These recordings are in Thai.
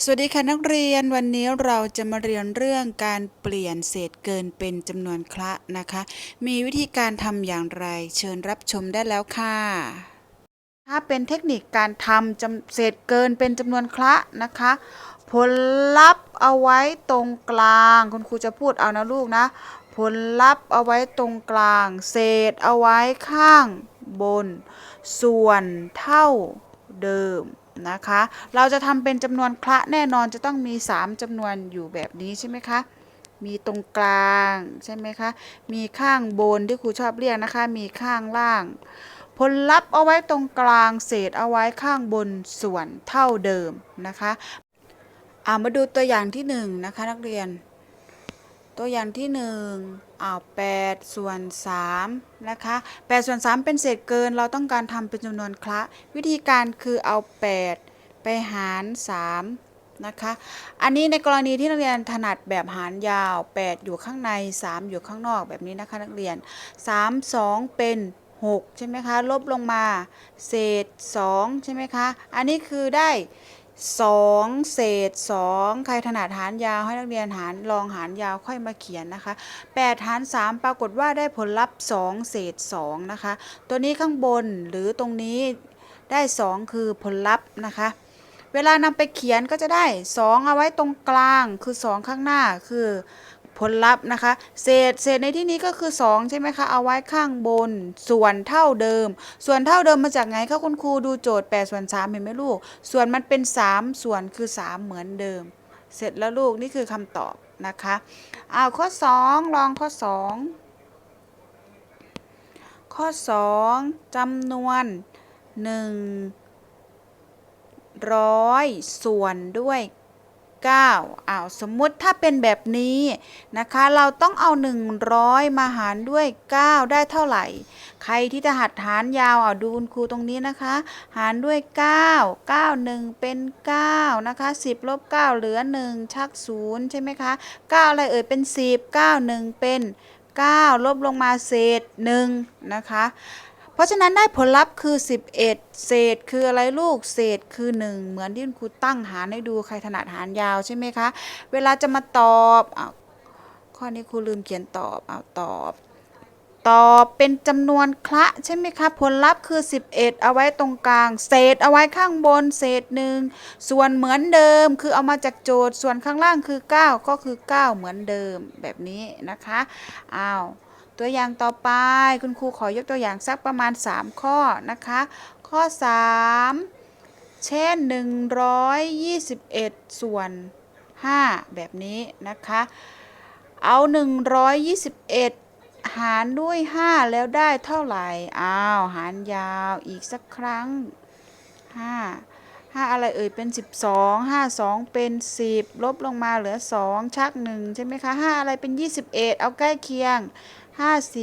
สวัสดีค่ะนักเรียนวันนี้เราจะมาเรียนเรื่องการเปลี่ยนเศษเกินเป็นจำนวนคละนะคะ มีวิธีการทำอย่างไร เชิญรับชมได้แล้วค่ะ ถ้าเป็นเทคนิคการทำจำเศษเกินเป็นจำนวนคละนะคะ ผลลัพธ์เอาไว้ตรงกลาง คุณครูจะพูดเอานะลูกนะ ผลลัพธ์เอาไว้ตรงกลาง เศษเอาไว้ข้างบน ส่วนเท่าเดิม นะคะ เราจะทำเป็นจำนวนคละแน่นอนจะต้องมี 3จำนวนอยู่แบบนี้ใช่ไหมคะ มีตรงกลางใช่ไหมคะ มีข้างบนที่ครูชอบเรียกนะคะ มีข้างล่าง ผลลัพธ์เอาไว้ตรงกลางเศษเอาไว้ข้างบนส่วนเท่าเดิมนะคะ อ่ามาดูตัวอย่างที่หนึ่งนะคะนักเรียน ตัวอย่างที่หนึ่งอ้าวแปดส่วนสามนะคะแปดส่วนสามเป็นเศษเกิน เราต้องการทำเป็นจำนวนคละ วิธีการคือเอาแปดไปหารสามนะคะ อันนี้ในกรณีที่นักเรียนถนัดแบบหารยาว 8 อยู่ข้างใน 3 อยู่ข้างนอกแบบนี้นะคะนักเรียน 3 2 เป็น 6 ใช่ไหมคะ ลบลงมา เศษ 2 ใช่ไหมคะ อันนี้คือได้ 2 เศษ 2 ใครถนัดหารยาวให้นักเรียนหารลองหารยาวค่อยมาเขียนนะคะ8หาร3 ปรากฏว่าได้ผลลัพธ์ 2 เศษ 2 นะคะ ตัวนี้ข้างบนหรือตรงนี้ได้ 2 คือผลลัพธ์นะคะ เวลานำไปเขียนก็จะได้ 2 เอาไว้ตรงกลางคือ 2 ข้างหน้าคือ ผลลัพธ์นะคะ เศษเศษในที่นี้ก็คือ 2 ใช่ไหมคะ เอาไว้ข้างบน ส่วนเท่าเดิม ส่วนเท่าเดิมมาจากไงคะคุณครูดูโจทย์8ส่วน3เห็นไหมลูก ส่วนมันเป็น 3 ส่วนคือ 3 เหมือนเดิม เสร็จแล้วลูกนี่คือคำตอบนะคะอ้าวข้อ 2 ลองข้อ 2 ข้อ 2จำนวน1ร้อยส่วนด้วย 9อ้าวสมมุติถ้าเป็นแบบนี้นะคะ เราต้องเอา 100 มาหารด้วย 9 ได้เท่าไหร่ ใครที่จะหัดหารยาวเอาดูคุณครูตรงนี้นะคะ หารด้วย 9 9 1 เป็น 9 นะคะ 10ลบ9เหลือ 1 ชัก 0 ใช่ไหมคะ 9 อะไรเอ่ยเป็น 10 9 1 เป็น 9 ลบลงมาเศษ 1 นะคะ เพราะฉะนั้นได้ผลลัพธ์คือ 11 เศษคืออะไรลูก เศษคือ 1 เหมือนที่คุณครูตั้งหารให้ดูใครถนัดหารยาวใช่ไหมคะ เวลาจะมาตอบอข้อนี้ครูลืมเขียนตอบเอาตอบ ตอบเป็นจำนวนคละใช่ไหมคะ ผลลัพธ์คือ 11 เอาไว้ตรงกลาง เศษเอาไว้ข้างบน เศษหนึ่งส่วนเหมือนเดิมคือเอามาจากโจทย์ส่วนข้างล่างคือ 9 ก็คือ 9 เหมือนเดิมแบบนี้นะคะอ้าว ตัวอย่างต่อไป คุณครูขอยกตัวอย่างสักประมาณ 3 ข้อนะคะ ข้อ 3 เช่น 121 ส่วน 5 แบบนี้นะคะ เอา 121 หารด้วย 5 แล้วได้เท่าไหร่ อ้าว หารยาวอีกสักครั้ง 5 5 อะไรเอ่ยเป็น 12 5 2 เป็น 10 ลบลงมาเหลือ 2 ชัก 1 ใช่ไหมคะ 5 อะไรเป็น 21 เอาใกล้เคียง 5 4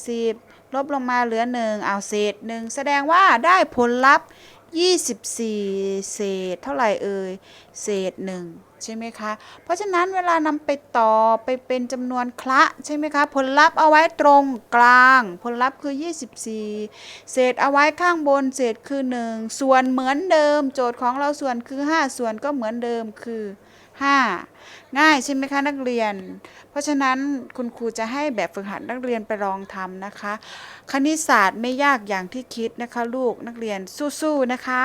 20 ลบลงมาเหลือ 1 เอาเศษ 1 แสดงว่าได้ผลลัพธ์ 24 เศษ เท่าไหร่เอ่ย เศษ 1 ใช่ไหมคะ เพราะฉะนั้นเวลานำไปต่อไปเป็นจำนวนคละใช่ไหมคะ ผลลัพธ์เอาไว้ตรงกลาง ผลลัพธ์คือ 24 เศษเอาไว้ข้างบน เศษคือ 1 ส่วนเหมือนเดิม โจทย์ของเราส่วนคือ 5 ส่วนก็เหมือนเดิมคือ 5 ง่ายใช่ไหมคะนักเรียน เพราะฉะนั้นคุณครูจะให้แบบฝึกหัดนักเรียนไปลองทำนะคะ คณิตศาสตร์ไม่ยากอย่างที่คิดนะคะ ลูกนักเรียนสู้ๆนะคะ